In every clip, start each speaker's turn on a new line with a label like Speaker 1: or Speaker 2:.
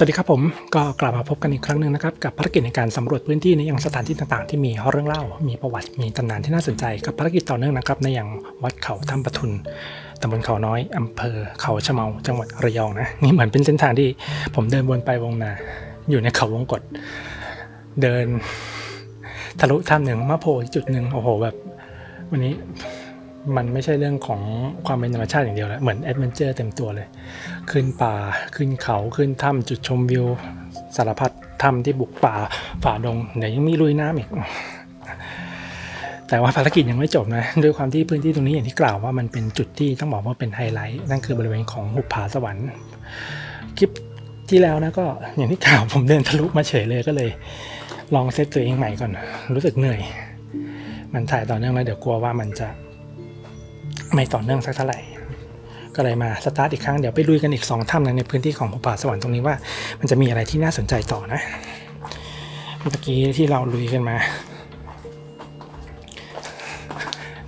Speaker 1: สวัสดีครับผมก็กลับมาพบกันอีกครั้งหนึ่งนะครับกับภารกิจในการสำรวจพื้นที่ในยังสถานที่ต่างๆ ที่มีเรื่องเล่า มีประวัติมีตำนานที่น่าสนใจกับภารกิจต่อเนื่องนะครับในยังวัดเขาถ้ำปะทุนตำบลเขาน้อยอำเภอเขาชะเมาจังหวัดระยองนะนี่เหมือนเป็นเส้นทางที่ผมเดินวนไปวงมาอยู่ในเขาวงกฏเดิน ทะลุถ้ำหนึ่งมาโผล่จุดหนึ่งโอ้โหแบบ วันนี้ มันไม่ใช่เรื่องของความเป็นธรรมชาติอย่างเดียวแล้วเหมือนแอดเวนเจอร์เต็มตัวเลย ขึ้นป่าขึ้นเขาขึ้นถ้ำจุดชมวิว สารพัดถ้ำที่บุกป่าฝ่าดงเดี๋ยวยังมีลุยน้ำอีก แต่ว่าภารกิจยังไม่จบนะด้วยความที่พื้นที่ตรงนี้อย่างที่กล่าวว่ามันเป็นจุดที่ต้องบอกว่าเป็นไฮไลท์นั่นคือบริเวณของหุบผาสวรรค์คลิปที่แล้วนะก็อย่างที่กล่าวผมเดินทะลุมาเฉยเลยก็เลย ลองเซตตัวเองใหม่ก่อน รู้สึกเหนื่อย มันถ่ายต่อเนื่องแล้วเดี๋ยวกลัวว่ามันจะ ไม่ต่อเนื่องสักเท่าไหร่ ก็เลยมาสตาร์ทอีกครั้ง เดี๋ยวไปลุยกันอีกสองถ้ำนในพื้นที่ของภูป่าสวรรค์ตรงนี้ว่า มันจะมีอะไรที่น่าสนใจต่อนะ เมื่อกี้ที่เราลุยกันมา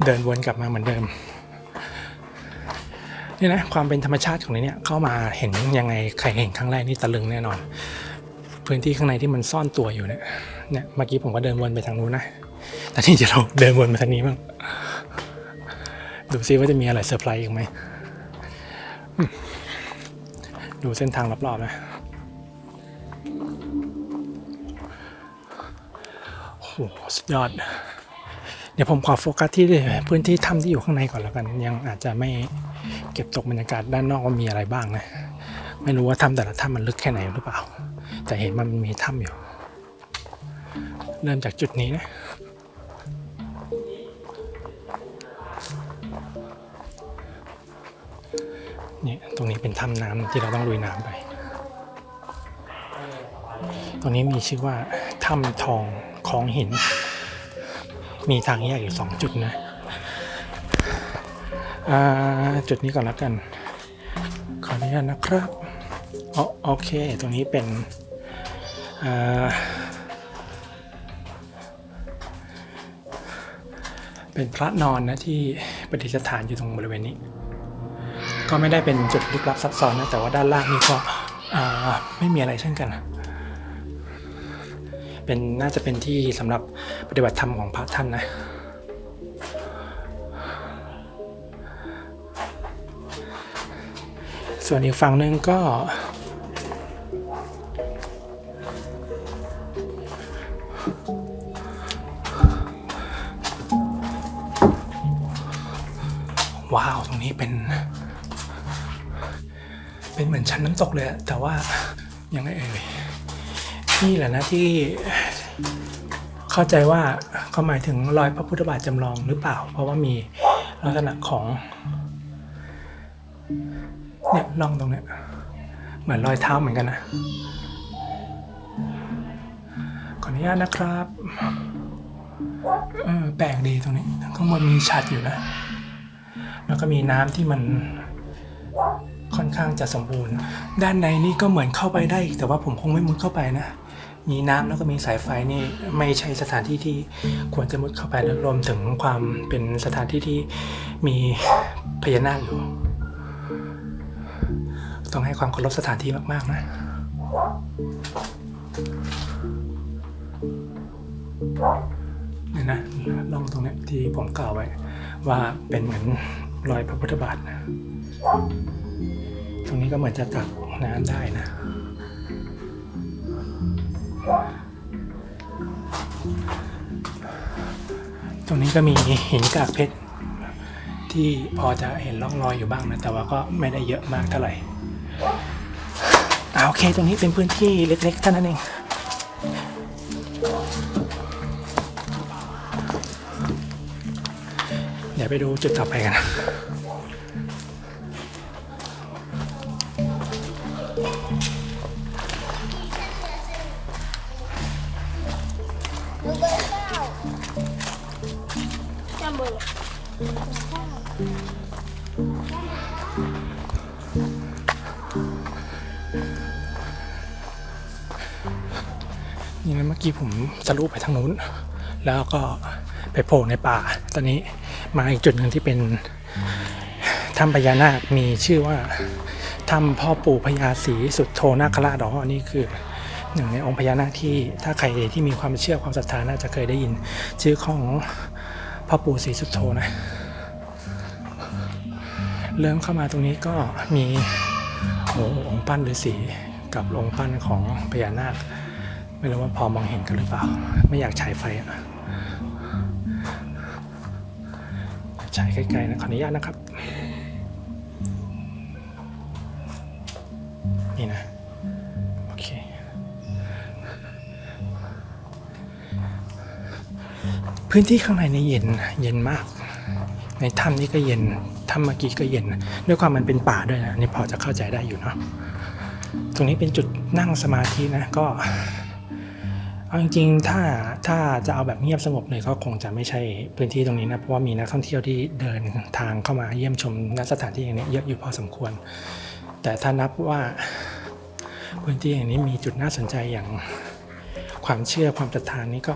Speaker 1: เดินวนกลับมาเหมือนเดิมนี่นะความเป็นธรรมชาติของนี้เนี่ยเข้ามาเห็นยังไงใครเห็นครั้งแรกนี่ตะลึงแน่นอน พื้นที่ข้างในที่มันซ่อนตัวอยู่เนี่ยเนี่ยเมื่อกี้ผมก็เดินวนไปทางนู้นนะแต่นี่เดี๋ยวเราเดินวนมาทางนี้บ้าง ดูซิว่าจะมีอะไรเซอร์ไพรส์อีกไหม ดูเส้นทางรอบๆนะโอ้โหสุดยอด เดี๋ยวผมขอโฟกัสที่พื้นที่ถ้ำที่อยู่ข้างในก่อนแล้วกัน ยังอาจจะไม่เก็บตกบรรยากาศด้านนอกว่ามีอะไรบ้างนะ ไม่รู้ว่าถ้ำแต่ละถ้ำมันลึกแค่ไหนหรือเปล่า แต่เห็นมันมีถ้ำอยู่ เริ่มจากจุดนี้นะ รงนี้เป็นถ้ำน้ำที่เราต้องลุยน้ำไป ตรงนี้มีชื่อว่าถ้ำทองของหิน มีทางแยกอยู่สองจุดนะอ่าจุดนี้ก่อนแล้วกัน ขออนุญาตนะครับอ๋อโอเค ตรงนี้เป็นอ่าเป็นพระนอนนะที่ประดิษฐานอยู่ตรงบริเวณนี้ ก็ไม่ได้เป็นจุดลึกลับซับซ้อนนะแต่ว่าด้านล่างนี่ก็ไม่มีอะไรเช่นกัน เป็นน่าจะเป็นที่สำหรับปฏิบัติธรรมของพระท่านนะส่วนอีกฝั่งหนึ่งก็ อนชั้นน้ำตกเลยอะแต่ว่ายังไงเอ่ยนี่แหละนะที่เข้าใจว่าเขาหมายถึงรอยพระพุทธบาทจำลองหรือเปล่า เพราะว่ามีลักษณะของเนี่ยร่องตรงเนี้ยเหมือนรอยเท้าเหมือนกันนะขออนุญาตนะครับเออแปลกดีตรงนี้ข้างบนมีฉัดอยู่นะ แล้วก็มีน้ำที่มัน ค่อนข้างจะสมบูรณ์ ด้านในนี่ก็เหมือนเข้าไปได้ แต่ว่าผมคงไม่มุดเข้าไปนะ มีน้ำแล้วก็มีสายไฟนี่ไม่ใช่สถานที่ที่ควรจะมุดเข้าไปแล้วรวมถึงความเป็นสถานที่ที่มีพญานาคอยู่ ต้องให้ความเคารพสถานที่มาก ๆ นะเนี่ยนะล่องตรงนี้ที่ผมกล่าวไว้ ว่าเป็นเหมือนรอยพระพุทธบาทนะ ตรงนี้ก็เหมือนจะตักน้ำได้นะตรงนี้ก็มีหินกากเพชรที่พอจะเห็นร่องรอยอยู่บ้างนะ แต่ว่าก็ไม่ได้เยอะมากเท่าไหร่อ่าโอเค ตรงนี้เป็นพื้นที่เล็กๆเท่านั้นเองเดี๋ยวไปดูจุดต่อไปกันนะ
Speaker 2: เบอร์
Speaker 1: นี่นะเมื่อกี้ผมสรุปไปทางนู้น แล้วก็ไปโผล่ในป่า ตอนนี้มาอีกจุดหนึ่งที่เป็นถ้ำพญานาค มีชื่อว่าถ้ำพ่อปู่พญาศรีสุดโทนาคราชอ๋อนนี้คือหนึ่งในองค์พญานาคที่ถ้าใครที่มีความเชื่อความศรัทธาน่าจะเคยได้ยิน ชื่อของ พ่อปู่ศรีสุดโทนะ เริ่มเข้ามาตรงนี้ก็มีโอ้องค์ปั้นฤาษีกับองค์ปั้นของพญานาค ไม่รู้ว่าพอมองเห็นกันหรือเปล่า ไม่อยากฉายไฟอะฉายใกล้ๆนะขออนุญาตนะครับ นี่นะ พื้นที่ข้างในนี่เย็นเย็นมาก ในถ้ำนี่ก็เย็นถ้ำเมื่อกี้ก็เย็น ด้วยความมันเป็นป่าด้วยนะนี่พอจะเข้าใจได้อยู่เนาะตรงนี้เป็นจุดนั่งสมาธินะก็เอาจริงๆถ้าถ้าจะเอาแบบเงียบสงบเลยก็คงจะไม่ใช่พื้นที่ตรงนี้นะเพราะว่ามีนักท่องเที่ยวที่เดินทางเข้ามาเยี่ยมชมณสถานที่อย่างนี้เยอะอยู่พอสมควร แต่ถ้านับว่าพื้นที่อย่างนี้มีจุดน่าสนใจอย่างความเชื่อความศรัทธานี้ก็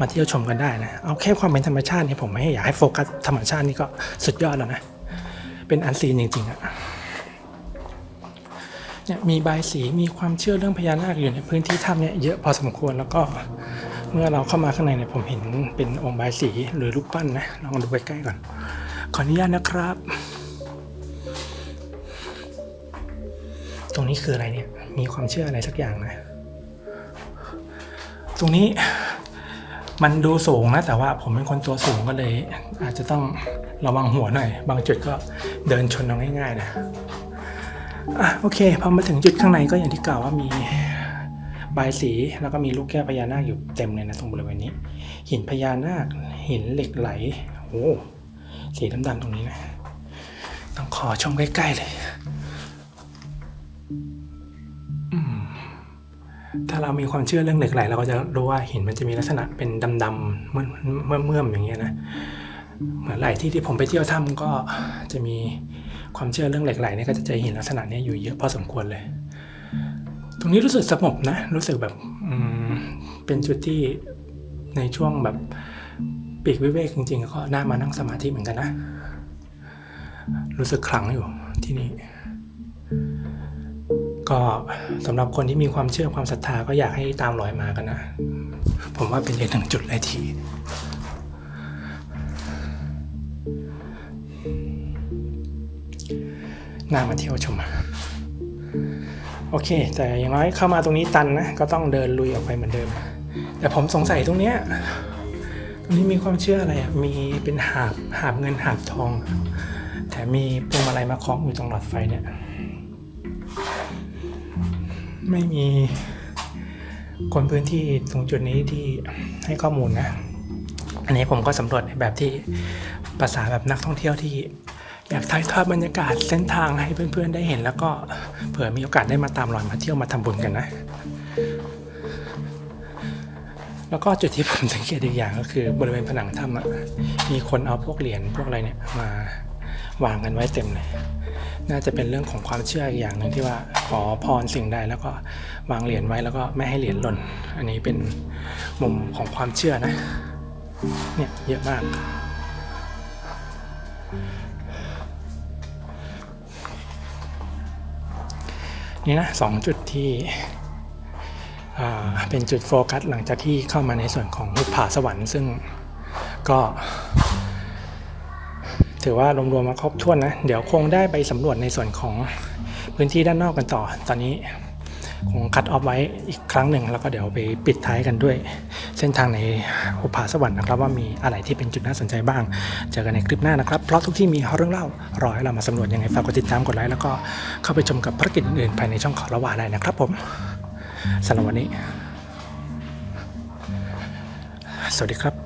Speaker 1: มาเที่ยวชมกันได้นะ เอาแค่ความเป็นธรรมชาติเนี่ยผมไม่อยากให้โฟกัสธรรมชาตินี่ก็สุดยอดแล้วนะ เป็นอันซีนจริงๆอะเนี่ยมีใบสีมีความเชื่อเรื่องพญานาคอยู่ในพื้นที่ถ้ำเนี่ยเยอะพอสมควรแล้วก็เมื่อเราเข้ามาข้างในเนี่ยผมเห็นเป็นองค์ใบสีหรือรูปปั้นนะลองดูใกล้ๆก่อน ขออนุญาตนะครับ ตรงนี้คืออะไรเนี่ยมีความเชื่ออะไรสักอย่างนะ ตรงนี้ มันดูสูงนะแต่ว่าผมเป็นคนตัวสูงก็เลย อาจจะต้องระวังหัวหน่อย บางจุดก็เดินชนเอาง่ายๆนะอะโอเคพอมาถึงจุดข้างในก็อย่างที่กล่าวว่ามีใบายสีแล้วก็มีลูกแก้วพญานาคอยู่เต็มเลยนะตรงบริเวณนี้ หินพญานาค หินเหล็กไหลโอ้สีดำๆตรงนี้นะ ต้องขอชมใกล้ๆเลย ถ้าเรามีความเชื่อเรื่องเหล็กไหลเราก็จะรู้ว่าหินมันจะมีลักษณะเป็นดำๆเมื่อเมื่อเมื่อมๆอย่างเงี้ยนะเหมือนหลายที่ที่ผมไปเที่ยวถ้ำก็จะมีความเชื่อเรื่องเหล็กไหลเนี่ยก็จะเจอหินลักษณะนี้อยู่เยอะพอสมควรเลย ตรงนี้รู้สึกสงบนะ รู้สึกแบบเป็นจุดที่ในช่วงแบบปีกวิเวกจริงๆก็น่ามานั่งสมาธิเหมือนกันนะ รู้สึกขลังอยู่ที่นี่ ก็สำหรับคนที่มีความเชื่อความศรัทธาก็อยากให้ตามรอยมากันนะ ผมว่าเป็นอีกหนึ่งจุดเลยที่น่ามาเที่ยวชมโอเค แต่อย่างน้อยเข้ามาตรงนี้ตันนะ ก็ต้องเดินลุยออกไปเหมือนเดิม แต่ผมสงสัยตรงเนี้ยตรงนี้มีความเชื่ออะไรอะ มีเป็นหาบหาบเงินหาบทอง แต่มีพวงมาลัยมาคล้องอยู่ตรงหลอดไฟเนี่ย ไม่มีคนพื้นที่ตรงจุดนี้ที่ให้ข้อมูลนะ อันนี้ผมก็สำรวจในแบบที่ภาษาแบบนักท่องเที่ยวที่ อยากถ่ายทอดบรรยากาศเส้นทางให้เพื่อนๆได้เห็น แล้วก็เผื่อมีโอกาสได้มาตามรอยมาเที่ยวมาทำบุญกันนะ แล้วก็จุดที่ผมสังเกตอีกอย่างก็คือบริเวณผนังถ้ำมีคนเอาพวกเหรียญพวกอะไรเนี่ยมาวางกันไว้เต็มเลย น่าจะเป็นเรื่องของความเชื่ออีกอย่างหนึ่งที่ว่าขอพรสิ่งใดแล้วก็วางเหรียญไว้แล้วก็ไม่ให้เหรียญหล่น อันนี้เป็นมุมของความเชื่อนะเนี่ยเยอะมาก นี่นะสองจุดที่เป็นจุดโฟกัสหลังจากที่เข้ามาในส่วนของหุบผาสวรรค์ซึ่งก็ ถือว่ารวมๆมาครบถ้วนนะ เดี๋ยวคงได้ไปสำรวจในส่วนของพื้นที่ด้านนอกกันต่อ ตอนนี้คงคัดออฟไว้อีกครั้งหนึ่ง แล้วก็เดี๋ยวไปปิดท้ายกันด้วย เส้นทางในหุบผาสวรรค์นะครับ ว่ามีอะไรที่เป็นจุดน่าสนใจบ้าง เจอกันในคลิปหน้านะครับ เพราะทุกที่มีเรื่องเล่ารอให้เรามาสำรวจยังไงฝากกดติดตามกดไลค์แล้วก็เข้าไปชมกับภารกิจอื่นๆภายในช่องขอละวาได้นะครับผมสำหรับวันนี้ สวัสดีครับ